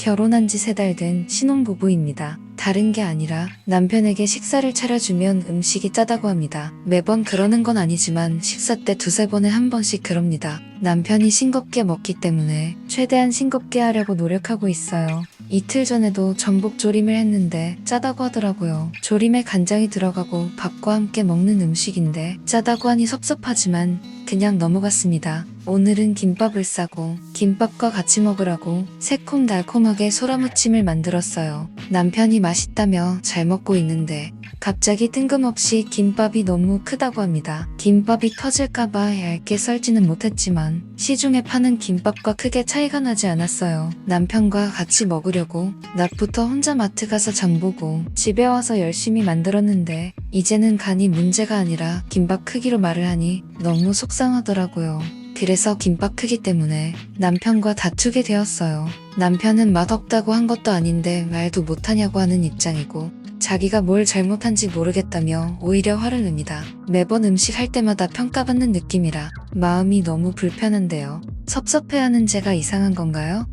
결혼한 지 세 달 된 신혼부부입니다. 다른 게 아니라 남편에게 식사를 차려주면 음식이 짜다고 합니다. 매번 그러는 건 아니지만 식사 때 두세 번에 한 번씩 그럽니다. 남편이 싱겁게 먹기 때문에 최대한 싱겁게 하려고 노력하고 있어요. 이틀 전에도 전복 조림을 했는데 짜다고 하더라고요. 조림에 간장이 들어가고 밥과 함께 먹는 음식인데 짜다고 하니 섭섭하지만 그냥 넘어갔습니다. 오늘은 김밥을 싸고 김밥과 같이 먹으라고 새콤달콤하게 소라무침을 만들었어요. 남편이 맛있다며 잘 먹고 있는데 갑자기 뜬금없이 김밥이 너무 크다고 합니다. 김밥이 터질까봐 얇게 썰지는 못했지만 시중에 파는 김밥과 크게 차이가 나지 않았어요. 남편과 같이 먹으려고 낮부터 혼자 마트 가서 장보고 집에 와서 열심히 만들었는데 이제는 간이 문제가 아니라 김밥 크기로 말을 하니 너무 속상하더라고요. 그래서 김밥 크기 때문에 남편과 다투게 되었어요. 남편은 맛없다고 한 것도 아닌데 말도 못하냐고 하는 입장이고 자기가 뭘 잘못한지 모르겠다며 오히려 화를 냅니다. 매번 음식 할 때마다 평가받는 느낌이라 마음이 너무 불편한데요. 섭섭해하는 제가 이상한 건가요?